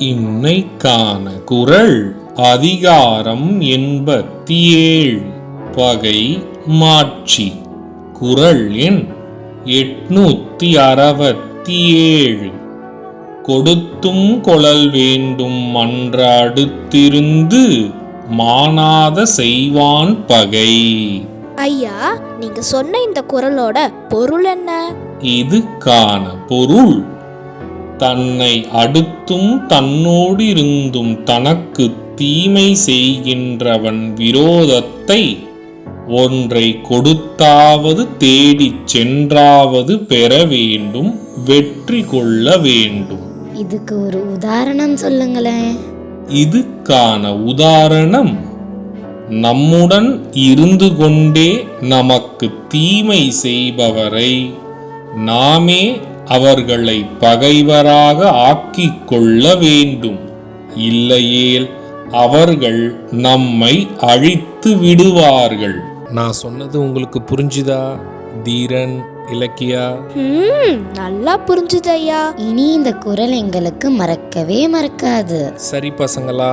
இன்னைக்கான குரல் அதிகாரம் எண்பத்தி ஏழு பகை மாட்சி. குரல் எண் எட்நூத்தி அறுபத்தி ஏழு கொடுத்தும் கொளல் வேண்டும் மன்ற அடுத்திருந்து மானாத செய்வான் பகை. ஐயா நீங்க சொன்ன இந்த குரலோட பொருள் என்ன? இதுக்கான பொருள் தன்னை அடுத்தும் தன்னோடு இருந்தும் தனக்கு தீமை செய்கின்றவன் விரோதத்தை ஒன்றை கொடுத்தாவது தேடிச் சென்றாவது பெற வேண்டும் வெற்றி கொள்ள வேண்டும். இதுக்கு ஒரு உதாரணம் சொல்லுங்களேன். இதுக்கான உதாரணம் நம்முடன் இருந்து கொண்டே நமக்கு தீமை செய்பவரை நாமே அவர்களை பகைவராக ஆக்கிக் கொள்ள வேண்டும். இல்லையேல் அவர்கள் நம்மை அழித்து விடுவார்கள். நான் சொன்னது உங்களுக்கு புரிஞ்சுதா தீரன் இலக்கியா? ம் நல்லா புரிஞ்சுது ஐயா இனி இந்த குரல் எங்களுக்கு மறக்கவே மறக்காது. சரி பசங்களா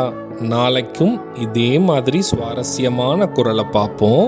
நாளைக்கும் இதே மாதிரி சுவாரஸ்யமான குரலை பார்ப்போம்.